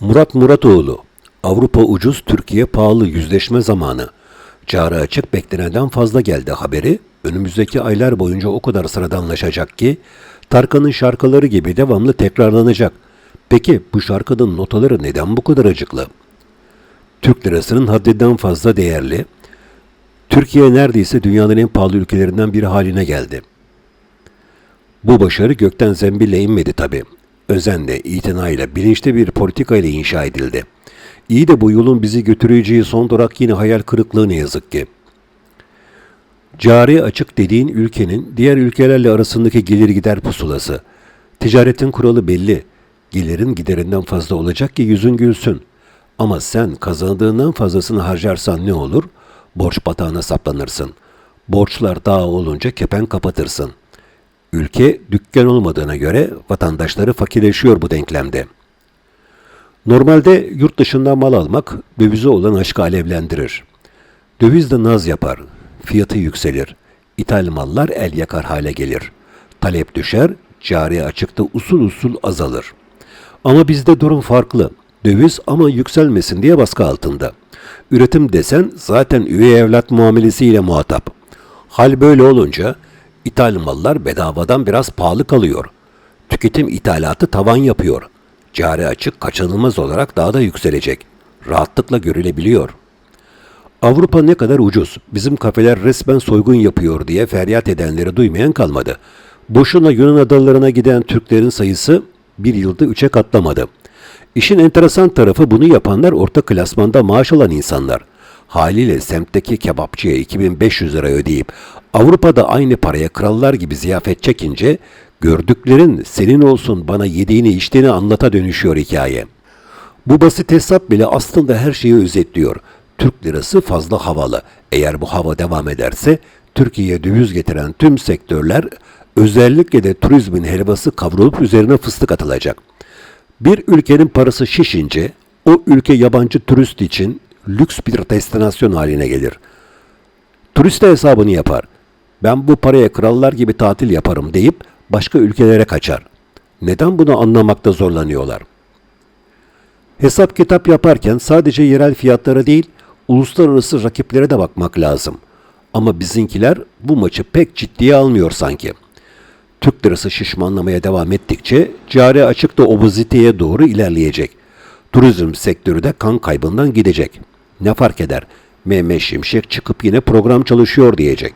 Murat Muratoğlu, Avrupa ucuz, Türkiye pahalı yüzleşme zamanı. Çağrı açık beklenenden fazla geldi haberi. Önümüzdeki aylar boyunca o kadar sıradanlaşacak ki Tarkan'ın şarkıları gibi devamlı tekrarlanacak. Peki bu şarkının notaları neden bu kadar acıklı? Türk lirasının haddinden fazla değerli. Türkiye neredeyse dünyanın en pahalı ülkelerinden biri haline geldi. Bu başarı gökten zembille inmedi tabi. Özenle, itinayla, bilinçli bir politikayla inşa edildi. İyi de bu yolun bizi götüreceği son durak yine hayal kırıklığı ne yazık ki. Cari açık dediğin ülkenin diğer ülkelerle arasındaki gelir gider pusulası. Ticaretin kuralı belli. Gelirin giderinden fazla olacak ki yüzün gülsün. Ama sen kazandığından fazlasını harcarsan ne olur? Borç batağına saplanırsın. Borçlar dağ olunca kepen kapatırsın. Ülke dükkan olmadığına göre vatandaşları fakirleşiyor bu denklemde. Normalde yurt dışından mal almak dövize olan aşkı alevlendirir. Döviz de naz yapar, fiyatı yükselir. İthal mallar el yakar hale gelir. Talep düşer, cari açıkta usul usul azalır. Ama bizde durum farklı. Döviz ama yükselmesin diye baskı altında. Üretim desen zaten üvey evlat muamelesiyle muhatap. Hal böyle olunca ithal mallar bedavadan biraz pahalı kalıyor. Tüketim ithalatı tavan yapıyor. Cari açık kaçınılmaz olarak daha da yükselecek. Rahatlıkla görülebiliyor. Avrupa ne kadar ucuz, bizim kafeler resmen soygun yapıyor diye feryat edenleri duymayan kalmadı. Boşuna Yunan adalarına giden Türklerin sayısı bir yılda üçe katlamadı. İşin enteresan tarafı bunu yapanlar orta klasmanda maaş alan insanlar. Haliyle semtteki kebapçıya 2500 lira ödeyip Avrupa'da aynı paraya krallar gibi ziyafet çekince gördüklerin senin olsun bana yediğini içtiğini anlata dönüşüyor hikaye. Bu basit hesap bile aslında her şeyi özetliyor. Türk lirası fazla havalı. Eğer bu hava devam ederse Türkiye'ye döviz getiren tüm sektörler özellikle de turizmin helvası kavrulup üzerine fıstık atılacak. Bir ülkenin parası şişince o ülke yabancı turist için lüks bir destinasyon haline gelir. Turist de hesabını yapar. Ben bu paraya krallar gibi tatil yaparım deyip başka ülkelere kaçar. Neden bunu anlamakta zorlanıyorlar? Hesap kitap yaparken sadece yerel fiyatlara değil, uluslararası rakiplere de bakmak lazım. Ama bizimkiler bu maçı pek ciddiye almıyor sanki. Türk lirası şişmanlamaya devam ettikçe cari açık da obeziteye doğru ilerleyecek. Turizm sektörü de kan kaybından gidecek. Ne fark eder? Mehmet Şimşek çıkıp yine program çalışıyor diyecek.